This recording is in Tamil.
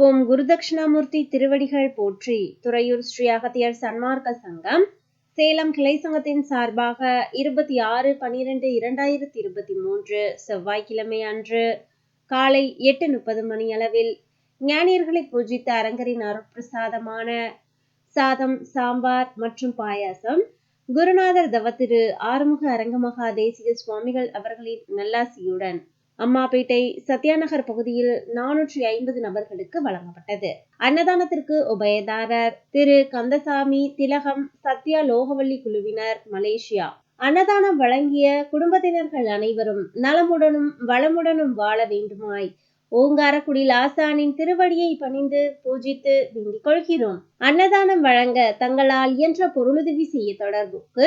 ஓம் குருதட்சிணாமூர்த்தி திருவடிகள் போற்றி துறையூர் ஸ்ரீ அகத்தியர் சன்மார்க்க சங்கம். சேலம் கிளை சங்கத்தின் சார்பாக இருபத்தி ஆறு பனிரெண்டு இரண்டாயிரத்தி இருபத்தி மூன்று செவ்வாய்க்கிழமை அன்று காலை எட்டு முப்பது மணி அளவில் ஞானியர்களை பூஜித்த அரங்கரின் அருட்பிரசாதமான சாதம் சாம்பார் மற்றும் பாயாசம் குருநாதர் தவத்திரு ஆறுமுக அரங்கமகா தேசிக சுவாமிகள் அவர்களின் நல்லாசியுடன் அம்மாபேட்டை சத்யாநகர் பகுதியில் நானூற்றி ஐம்பது நபர்களுக்கு வழங்கப்பட்டது. அன்னதானத்திற்கு உபயதாரர் திரு. கந்தசாமி திலகம் சத்யா லோகவள்ளி குழுவினர் மலேசியா. அன்னதானம் வழங்கிய குடும்பத்தினர்கள் அனைவரும் நலமுடனும் வளமுடனும் வாழ வேண்டுமாய் ஓங்காரக்குடி லாசானின் திருவடியை பணிந்து பூஜித்து வேண்டிக் கொள்கிறோம். அன்னதானம் வழங்க தங்களால் இயன்ற பொருளுதவி செய்ய தொடர்புக்கு